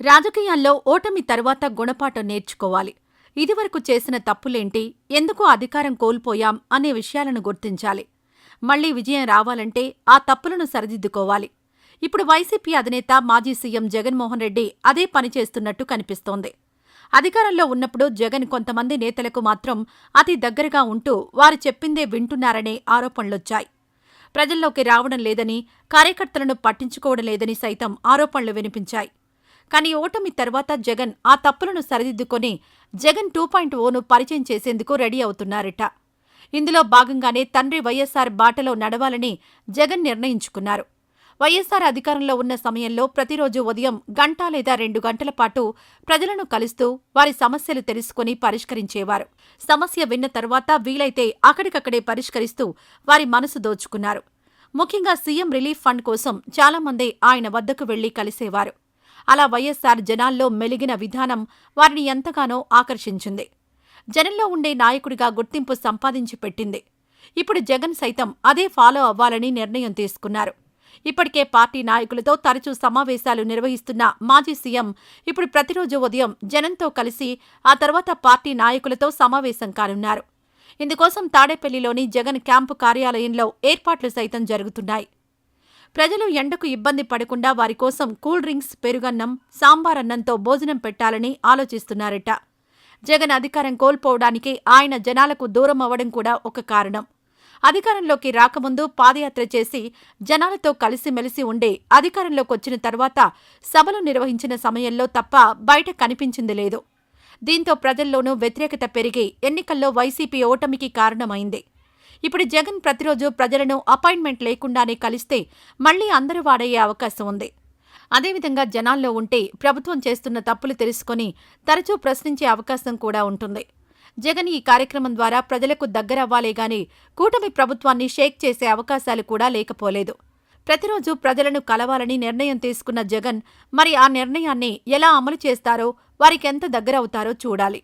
రాజకీయాల్లో ఓటమి తర్వాత గుణపాఠం నేర్చుకోవాలి. ఇదివరకు చేసిన తప్పులేంటి? ఎందుకు అధికారం కోల్పోయాం? అనే విషయాలను గుర్తించాలి. మళ్ళీ విజయం రావాలంటే ఆ తప్పులను సరిదిద్దుకోవాలి. ఇప్పుడు వైసీపీ అధినేత మాజీ సీఎం జగన్మోహన్ రెడ్డి అదే పని చేస్తున్నట్టు కనిపిస్తోంది. అధికారంలో ఉన్నప్పుడు జగన్ కొంతమంది నేతలకు మాత్రం అతి దగ్గరగా ఉంటూ వారు చెప్పిందే వింటున్నారనే ఆరోపణలొచ్చాయి. ప్రజల్లోకి రావడం లేదని కార్యకర్తలను పట్టించుకోవడం లేదని సైతం ఆరోపణలు వినిపించాయి. కానీ ఓటమి తర్వాత జగన్ ఆ తప్పులను సరిదిద్దుకొని జగన్ టూ పాయింట్ ఓను పరిచయం చేసేందుకు రెడీ అవుతున్నారట. ఇందులో భాగంగానే తండ్రి వైఎస్సార్ బాటలో నడవాలని జగన్ నిర్ణయించుకున్నారు. వైఎస్సార్ అధికారంలో ఉన్న సమయంలో ప్రతిరోజు ఉదయం గంట లేదా రెండు గంటల పాటు ప్రజలను కలుస్తూ వారి సమస్యలు తెలుసుకుని పరిష్కరించేవారు. సమస్య విన్న తర్వాత వీలైతే అక్కడికక్కడే పరిష్కరిస్తూ వారి మనసు దోచుకున్నారు. ముఖ్యంగా సీఎం రిలీఫ్ ఫండ్ కోసం చాలామంది ఆయన వద్దకు వెళ్ళి కలిసేవారు. అలా వైఎస్సార్ జనాల్లో మెలిగిన విధానం వారిని ఎంతగానో ఆకర్షించింది. జనంలో ఉండే నాయకుడిగా గుర్తింపు సంపాదించి పెట్టింది. ఇప్పుడు జగన్ సైతం అదే ఫాలో అవ్వాలని నిర్ణయం తీసుకున్నారు. ఇప్పటికే పార్టీ నాయకులతో తరచూ సమావేశాలు నిర్వహిస్తున్న మాజీ సీఎం ఇప్పుడు ప్రతిరోజు ఉదయం జనంతో కలిసి ఆ తర్వాత పార్టీ నాయకులతో సమావేశం కానున్నారు. ఇందుకోసం తాడేపల్లిలోని జగన్ క్యాంపు కార్యాలయంలో ఏర్పాట్లు సైతం జరుగుతున్నాయి. ప్రజలు ఎండకు ఇబ్బంది పడకుండా వారి కోసం కూల్ డ్రింక్స్ పెరుగన్నం సాంబార్ అన్నంతో భోజనం పెట్టాలని ఆలోచిస్తున్నారట. జగన్ అధికారం కోల్పోవడానికి ఆయన జనాలకు దూరం అవ్వడం కూడా ఒక కారణం. అధికారంలోకి రాకముందు పాదయాత్ర చేసి జనాలతో కలిసిమెలిసి ఉండే అధికారంలోకి వచ్చిన తర్వాత సభలు నిర్వహించిన సమయంలో తప్ప బయట కనిపించింది లేదు. దీంతో ప్రజల్లోనూ వ్యతిరేకత పెరిగి ఎన్నికల్లో వైసీపీ ఓటమికి కారణమైంది. ఇప్పుడు జగన్ ప్రతిరోజు ప్రజలను అపాయింట్మెంట్ లేకుండానే కలిస్తే మళ్ళీ అందరూ వాడయ్యే అవకాశం ఉంది. అదేవిధంగా జనాల్లో ఉంటే ప్రభుత్వం చేస్తున్న తప్పులు తెలుసుకొని తరచూ ప్రశ్నించే అవకాశం కూడా ఉంటుంది. జగన్ ఈ కార్యక్రమం ద్వారా ప్రజలకు దగ్గరవ్వాలే గాని కూటమి ప్రభుత్వాన్ని షేక్ చేసే అవకాశాలు కూడా లేకపోలేదు. ప్రతిరోజు ప్రజలను కలవాలని నిర్ణయం తీసుకున్న జగన్ మరి ఆ నిర్ణయాన్ని ఎలా అమలు చేస్తారో వారికెంత దగ్గరవుతారో చూడాలి.